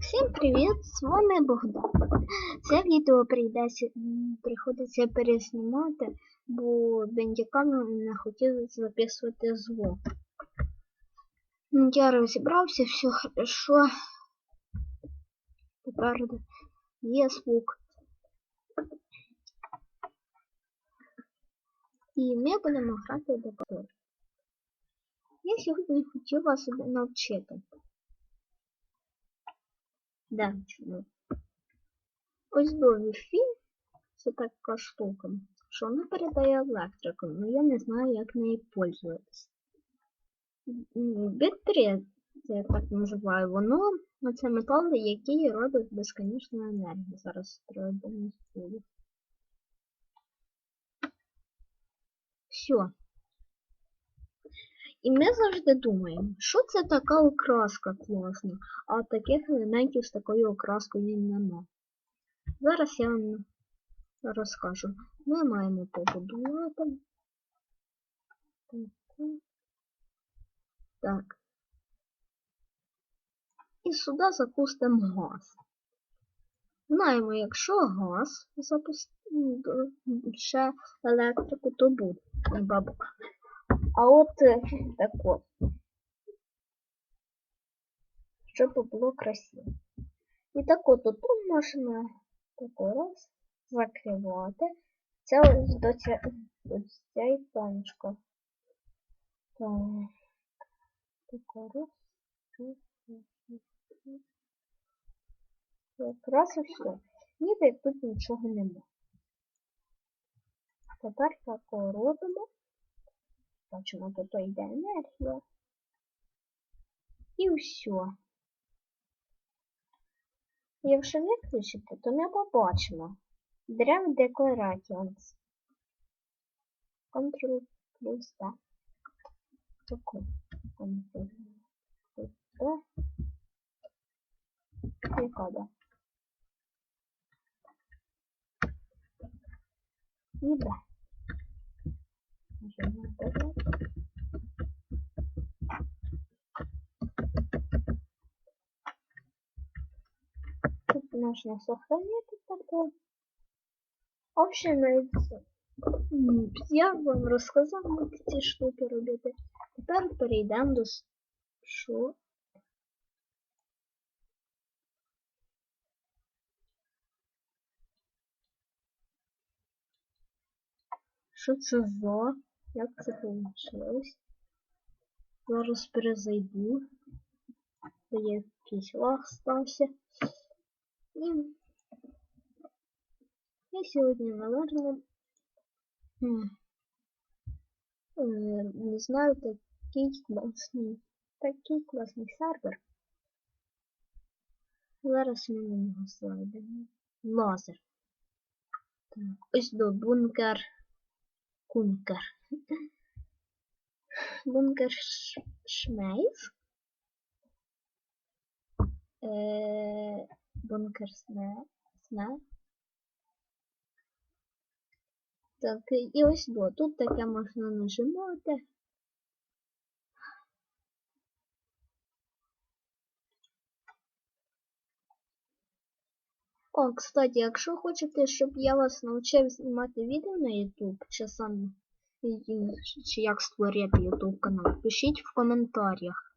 Всім привіт! З вами Богдан. Це відео прийдеться, приходиться перезнімати, бо бендікам не хотів записувати звук. Я розібрався, все хорошо. Тепер є звук. І ми будемо грати до. Я сьогодні хотів вас навчити. Да, чому? Ось до Wi-Fi це така штука, що вона передає електрику, але я не знаю, як нею пользуватися. Бit3, це я так називаю, воно це метали, які роблять безконечну енергію. Зараз треба демонструю. Все. І ми завжди думаємо, що це така окраска класна, а таких елементів з такою окраскою нема. Зараз я вам розкажу. Ми маємо побудувати. Так. І сюди запустимо газ. Знаємо, якщо газ запустити ще електрику, то буде бабука. А от е, так от. Щоб було красиво. І так от тут можна тако раз закривати. Це ось до ця, ось ця іконочка. Так. Тако раз. раз, раз, раз, раз. Якраз і все. Ніби тут нічого нема. Тепер тако робимо. Бачимо, тут йде енергія. І все. Якщо виключити, то ми побачимо Dream Decorations. Ctrl плюс T. Таку. Ctrl плюс T. І кода. І да. Тут можна сохранити таке. В общем, я вам розказав, як ці штуки робити. Тепер перейдемо до що? Що це за? Як це вийшло? Зараз перезайду. Бо є якийсь лаг стався. І я сьогодні, наверное, не знаю, такий класний, такий класний сервер. Зараз ми на нього зайдемо. Лазер. Так, ось до бункер. Бункер Ш- Шмейс. Е, бункер Сме. Сме. Так, і ось бо Тут таке можна нажимати. О, кстати, якщо хочете, щоб я вас навчив знімати відео на YouTube, чи сам чи як створити YouTube канал, пишіть в коментарях.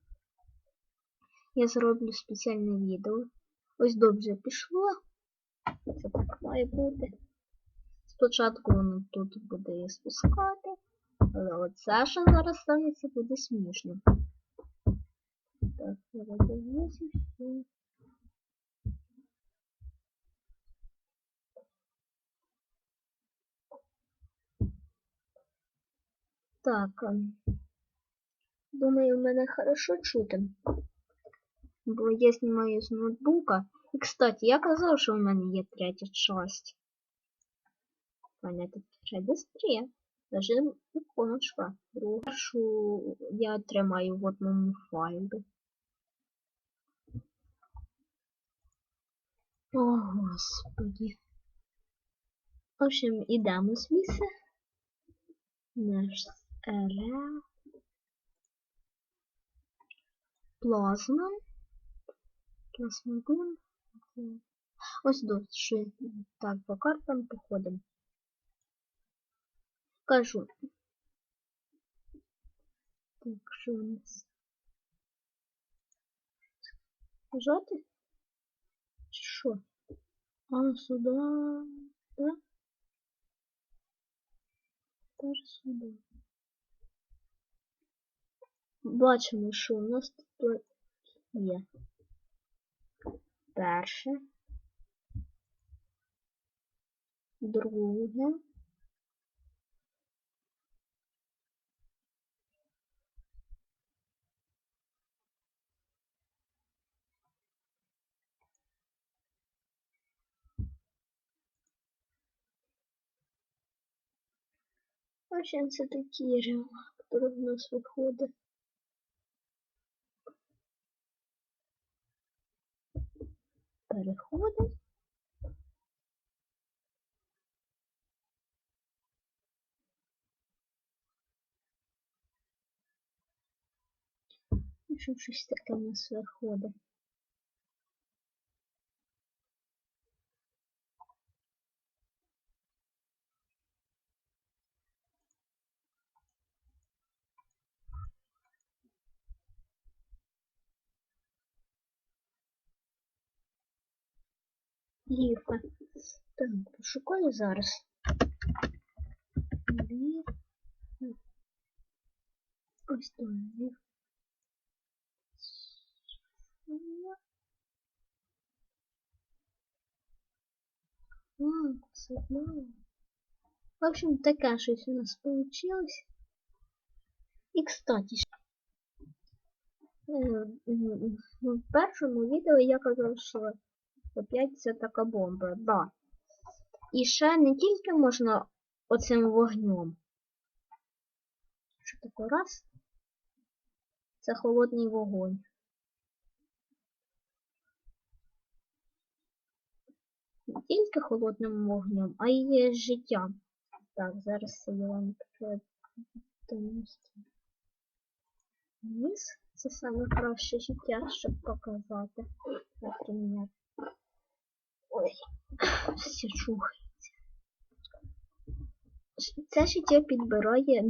Я зроблю спеціальне відео. Ось добре пішло. Це так має бути. Спочатку воно тут буде спускати, але оце що зараз станеться буде смішно. Так, я 8. Так. Думаю, мене хорошо чути. Бо я знімаю з ноутбука. І, кстати, я казав, що в мене є третя часть. У мене тут вже дистрія. Даже іконочка. Що я тримаю в одному файлі. О, господи. В общем, ідемо звідси. Наш РФ. Плазма. Плазмодон. Ось дощ. Так, по картам походимо. Кажу. Так, що у нас? Жати? Чи що? А, сюди. Да? Тепер сюди. Бачимо, що у нас тут є. Перше. Друге. В общем, це такі рела, які в нас виходить. Переходимо. Ну, що щось таке у нас виходить. Ліфа. Так, пошукаю зараз. Ліфа. Ось там ліф. А, все. В общем, таке щось у нас получилось. І, кстати, е, в першому відео я казав, що опять це така бомба, да. І ще не тільки можна оцим вогнем. Що таке раз? Це холодний вогонь. Не тільки холодним вогнем, а й життям. Так, зараз я вам донести. Низ. Це саме краще життя, щоб показати. Наприклад. Ой, все чухається. Це життя підбирає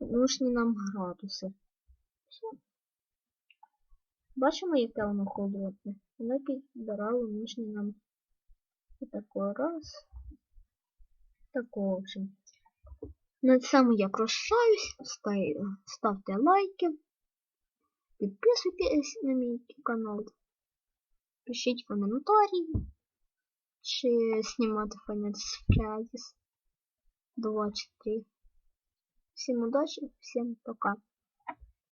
нужні нам градуси. Все. Бачимо, яке воно холодне. Воно підбирало нужні нам такой раз. Такого вже. На цьому я прощаюсь. Ставте лайки. Підписуйтесь на мій канал. Пишіть коментарі. Чи знімати Final Фрязіс 2 чи 3. Всім удачі, всім пока.